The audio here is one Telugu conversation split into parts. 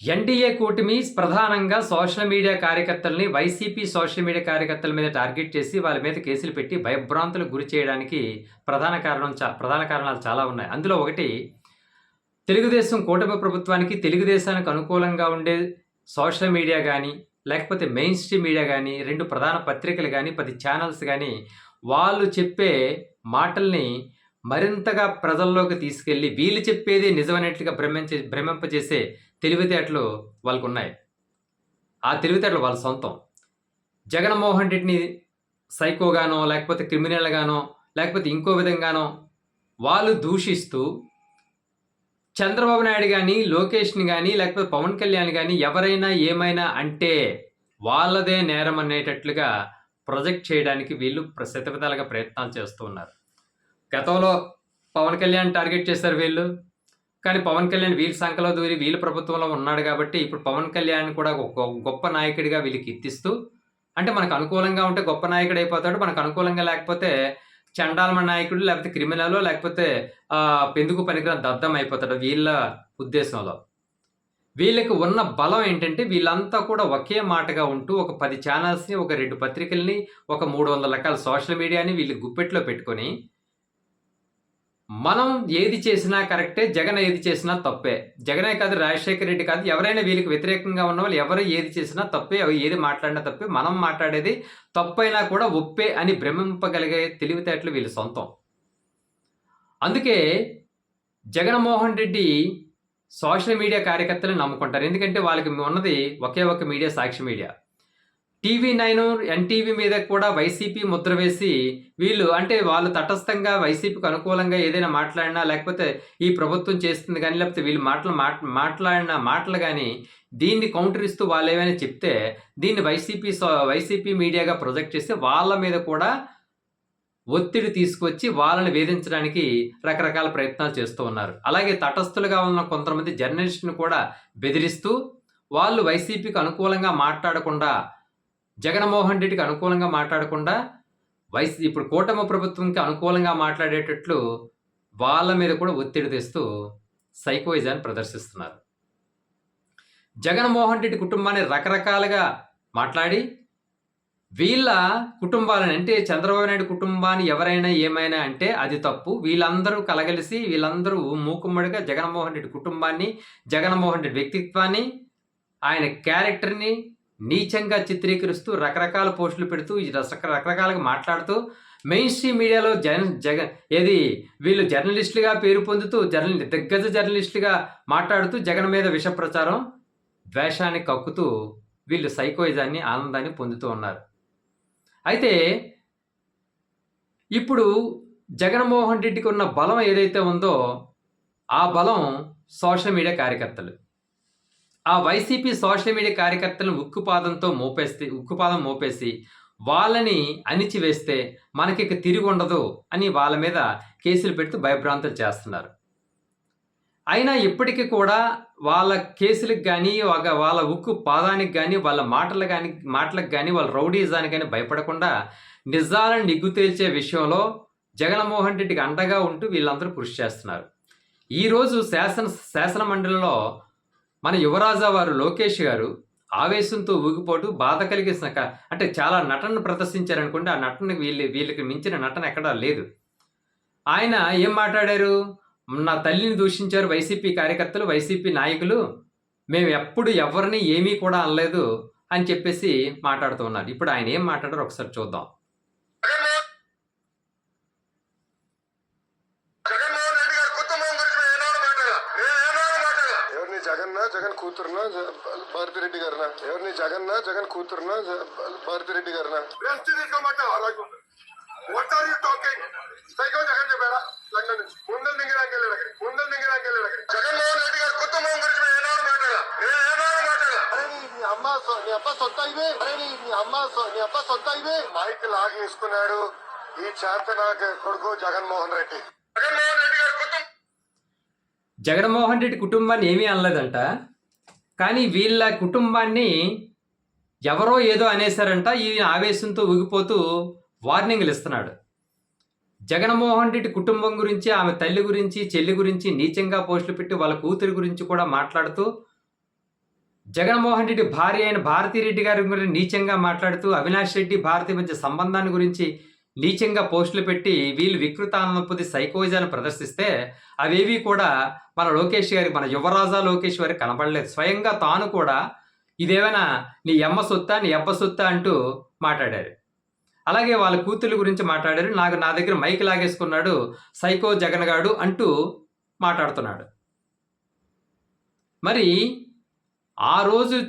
ఎన్డీఏ కూటమి ప్రధానంగా సోషల్ మీడియా కార్యకర్తల్ని వైసీపీ సోషల్ మీడియా కార్యకర్తల మీద టార్గెట్ చేసి వాళ్ళ మీద కేసులు పెట్టి భయభ్రాంతులకు గురి చేయడానికి ప్రధాన కారణం చా ప్రధాన కారణాలు చాలా ఉన్నాయి. అందులో ఒకటి తెలుగుదేశం కూటమి ప్రభుత్వానికి తెలుగుదేశానికి అనుకూలంగా ఉండే సోషల్ మీడియా కానీ లేకపోతే మెయిన్ స్ట్రీమ్ మీడియా కానీ రెండు ప్రధాన పత్రికలు కానీ పది ఛానల్స్ కానీ వాళ్ళు చెప్పే మాటల్ని మరింతగా ప్రజల్లోకి తీసుకెళ్ళి వీళ్ళు చెప్పేది నిజమైనట్లుగా భ్రమించే భ్రమింపజేసే తెలివితేటలు వాళ్ళకు ఉన్నాయి ఆ తెలివితేటలు వాళ్ళ సొంతం. జగన్మోహన్ రెడ్డిని సైకోగానో లేకపోతే క్రిమినల్గానో లేకపోతే ఇంకో విధంగానో వాళ్ళు దూషిస్తూ చంద్రబాబు నాయుడు కానీ లోకేష్ని కానీ లేకపోతే పవన్ కళ్యాణ్ కానీ ఎవరైనా ఏమైనా అంటే వాళ్ళదే నేరం అనేటట్లుగా ప్రొజెక్ట్ చేయడానికి వీళ్ళు శతవిధాలుగా ప్రయత్నాలు చేస్తూ ఉన్నారు. గతంలో పవన్ కళ్యాణ్ టార్గెట్ చేశారు వీళ్ళు. కానీ పవన్ కళ్యాణ్ వీళ్ళ సంఖలో దూరి వీళ్ళ ప్రభుత్వంలో ఉన్నాడు కాబట్టి ఇప్పుడు పవన్ కళ్యాణ్ కూడా ఒక గొప్ప నాయకుడిగా వీళ్ళకి ఎత్తిస్తూ అంటే మనకు అనుకూలంగా ఉంటే గొప్ప నాయకుడు అయిపోతాడు మనకు అనుకూలంగా లేకపోతే చండాలమ నాయకుడు లేకపోతే క్రిమినల్ లేకపోతే పెందుకు పనికిరాని దద్దం అయిపోతాడు వీళ్ళ ఉద్దేశంలో. వీళ్ళకి ఉన్న బలం ఏంటంటే వీళ్ళంతా కూడా ఒకే మాటగా ఉంటూ ఒక పది ఛానల్స్ని ఒక రెండు పత్రికల్ని ఒక మూడు వందల రకాల సోషల్ మీడియాని వీళ్ళు గుప్పెట్లో పెట్టుకొని మనం ఏది చేసినా కరెక్టే జగన్ ఏది చేసినా తప్పే. జగనే కాదు రాజశేఖర రెడ్డి కాదు ఎవరైనా వీళ్ళకి వ్యతిరేకంగా ఉన్న వాళ్ళు ఎవరు ఏది చేసినా తప్పే అవి ఏది మాట్లాడినా తప్పే. మనం మాట్లాడేది తప్పైనా కూడా ఒప్పే అని భ్రమింపగలిగే తెలివితేటలు వీళ్ళ సొంతం. అందుకే జగన్మోహన్ రెడ్డి సోషల్ మీడియా కార్యకర్తలను నమ్ముకుంటారు. ఎందుకంటే వాళ్ళకి ఉన్నది ఒకే ఒక media Sakshi media. TV nine NTV మీద కూడా వైసీపీ ముద్ర వేసి వీళ్ళు అంటే వాళ్ళు తటస్థంగా వైసీపీకి అనుకూలంగా ఏదైనా మాట్లాడినా లేకపోతే ఈ ప్రభుత్వం చేస్తుంది కానీ లేకపోతే వీళ్ళు మాటలు మాట్ మాట్లాడిన మాటలు కానీ దీన్ని కౌంటర్ ఇస్తూ వాళ్ళు ఏమైనా చెప్తే దీన్ని వైసీపీ సో వైసీపీ మీడియాగా ప్రొజెక్ట్ చేస్తే వాళ్ళ మీద కూడా ఒత్తిడి తీసుకొచ్చి వాళ్ళని వేధించడానికి రకరకాల ప్రయత్నాలు చేస్తూ ఉన్నారు. అలాగే తటస్థులుగా ఉన్న కొంతమంది జర్నలిస్టును కూడా బెదిరిస్తూ వాళ్ళు వైసీపీకి అనుకూలంగా మాట్లాడకుండా జగన్మోహన్ రెడ్డికి అనుకూలంగా మాట్లాడకుండా వైస్ ఇప్పుడు కూటమి ప్రభుత్వంకి అనుకూలంగా మాట్లాడేటట్లు వాళ్ళ మీద కూడా ఒత్తిడి తెస్తూ సైకోయిజాన్ని ప్రదర్శిస్తున్నారు. జగన్మోహన్ రెడ్డి కుటుంబాన్ని రకరకాలుగా మాట్లాడి వీళ్ళ కుటుంబాలను అంటే చంద్రబాబు నాయుడు కుటుంబాన్ని ఎవరైనా ఏమైనా అంటే అది తప్పు. వీళ్ళందరూ కలగలిసి వీళ్ళందరూ మూకుమ్మడిగా జగన్మోహన్ రెడ్డి కుటుంబాన్ని జగన్మోహన్ రెడ్డి వ్యక్తిత్వాన్ని ఆయన క్యారెక్టర్ని నీచంగా చిత్రీకరిస్తూ రకరకాల పోస్టులు పెడుతూ రకరకాలుగా మాట్లాడుతూ మెయిన్ స్ట్రీమ్ మీడియాలో జన జగన్ ఏది వీళ్ళు జర్నలిస్టులుగా పేరు పొందుతూ జర్నలి దిగ్గజ జర్నలిస్టులుగా మాట్లాడుతూ జగన్ మీద విష ప్రచారం ద్వేషాన్ని కక్కుతూ వీళ్ళు సైకోయిజాన్ని ఆనందాన్ని పొందుతూ ఉన్నారు. అయితే ఇప్పుడు జగన్మోహన్ రెడ్డికి ఉన్న బలం ఏదైతే ఉందో ఆ బలం సోషల్ మీడియా కార్యకర్తలు. ఆ వైసీపీ సోషల్ మీడియా కార్యకర్తలను ఉక్కుపాదంతో మోపేస్తే ఉక్కుపాదం మోపేసి వాళ్ళని అణిచివేస్తే మనకి ఇక తిరిగి ఉండదు అని వాళ్ళ మీద కేసులు పెడుతూ భయభ్రాంతులు చేస్తున్నారు. అయినా ఇప్పటికీ కూడా వాళ్ళ కేసులకు కానీ వాళ్ళ ఉక్కు పాదానికి కానీ వాళ్ళ మాటలు కానీ మాటలకు కానీ వాళ్ళ రౌడీజానికి కానీ భయపడకుండా నిజాలను నిగ్గు తేల్చే విషయంలో జగన్మోహన్ రెడ్డికి అండగా ఉంటూ వీళ్ళందరూ కృషి చేస్తున్నారు. ఈరోజు శాసన శాసన మండలిలో మన యువరాజా వారు లోకేష్ గారు ఆవేశంతో ఊగిపోటు బాధ కలిగిసిన క- అంటే చాలా నటనను ప్రదర్శించారనుకోండి ఆ నటన వీళ్ళు వీళ్ళకి మించిన నటన ఎక్కడా లేదు. ఆయన ఏం మాట్లాడారు? నా తల్లిని దూషించారు వైసీపీ కార్యకర్తలు వైసీపీ నాయకులు మేము ఎప్పుడు ఎవరిని ఏమీ కూడా అనలేదు అని చెప్పేసి మాట్లాడుతూ ఉన్నారు. ఇప్పుడు ఆయన ఏం మాట్లాడారు ఒకసారి చూద్దాం జగన్మోహన్ రెడ్డి గారి కుటుంబం గురించి మేము ఏనాడు మాట్లాడాల మేము ఏనాడు మాట్లాడాల ఎవరిని జగన్నా జగన్ కూతురునా భారతిరెడ్డి గారినా? ఎవరిని? జగన్నా జగన్ కూతురునా భారతిరెడ్డి గారినా? రెస్ట్ తీసుకోమంటావు అలాగే what are you talking psycho Jagan చెప్పారా? లండన్ నుంచి. ముందు దిగడానికి వెళ్ళాడు అక్కడికి ముందు దిగడానికి వెళ్ళాడు అక్కడికి జగన్మోహన్ రెడ్డి గారి కుటుంబం గురించి మేము ఏనాడు అరే నీ అమ్మ సొ- నీ అబ్బ సొంత ఇవే. అరే నీ అమ్మ సొ- నీ అబ్బ సొంత ఇవే. మైక్ లాగేసుకున్నాడు ఈ చేత నాకు కొడుకు జగన్మోహన్ రెడ్డి జగన్మోహన్ రెడ్డి గారి కుటుంబం జగన్మోహన్ రెడ్డి కుటుంబాన్ని ఏమీ అనలేదంట. కానీ వీళ్ళ కుటుంబాన్ని ఎవరో ఏదో అనేశారంట. ఈయన ఆవేశంతో ఊగిపోతూ వార్నింగ్లు ఇస్తున్నాడు. జగన్మోహన్ రెడ్డి కుటుంబం గురించి ఆమె తల్లి గురించి చెల్లి గురించి నీచంగా పోస్టులు పెట్టి వాళ్ళ కూతురి గురించి కూడా మాట్లాడుతూ జగన్మోహన్ రెడ్డి భార్య అయిన భారతిరెడ్డి గారి గురించి నీచంగా మాట్లాడుతూ అవినాష్ రెడ్డి భారతి మధ్య సంబంధాన్ని గురించి నీచంగా పోస్టులు పెట్టి వీళ్ళు వికృతానందం సైకోజాను ప్రదర్శిస్తే అవేవి కూడా మన లోకేష్ గారికి మన యువరాజా లోకేష్ గారికి కనబడలేదు స్వయంగా తాను కూడా ఇదేమైనా నీ ఎమ్మ సొత్తా నీ ఎబ్బ సొత్తా అంటూ మాట్లాడారు. అలాగే వాళ్ళ కూతుర్ల గురించి మాట్లాడారు. నాకు నా దగ్గర మైక్ లాగేసుకున్నాడు సైకో జగన్ గాడు అంటూ మాట్లాడుతున్నాడు. మరి ఆ రోజు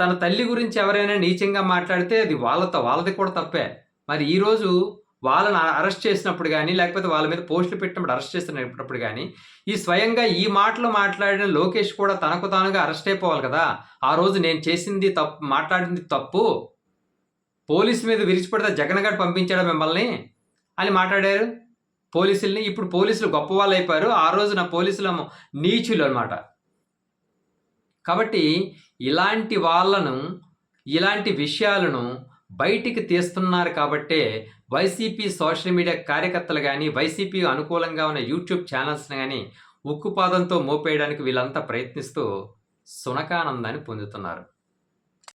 తన తల్లి గురించి ఎవరైనా నీచంగా మాట్లాడితే అది వాళ్ళతో వాళ్ళది కూడా తప్పే. మరి ఈరోజు వాళ్ళని అరెస్ట్ చేసినప్పుడు కానీ లేకపోతే వాళ్ళ మీద పోస్టులు పెట్టినప్పుడు అరెస్ట్ చేసినప్పుడు కానీ ఈ స్వయంగా ఈ మాటలు మాట్లాడిన లోకేష్ కూడా తనకు తానుగా అరెస్ట్ అయిపోవాలి కదా. ఆ రోజు నేను చేసింది తప్పు మాట్లాడింది తప్పు. పోలీసు మీద విరిచిపడితే జగన్ గారు పంపించాడు మిమ్మల్ని? అని మాట్లాడారు. పోలీసుల్ని ఇప్పుడు పోలీసులు గొప్ప వాళ్ళు అయిపోయారు. ఆ రోజు నా పోలీసులు నీచులు అనమాట కాబట్టి ఇలాంటి వాళ్ళను ఇలాంటి విషయాలను బయటికి తీస్తున్నారు కాబట్టే వైసీపీ సోషల్ మీడియా కార్యకర్తలు కానీ వైసీపీ అనుకూలంగా ఉన్న యూట్యూబ్ ఛానల్స్ని కానీ ఉక్కుపాదంతో మోపేయడానికి వీళ్ళంతా ప్రయత్నిస్తూ సునకానందాన్ని పొందుతున్నారు.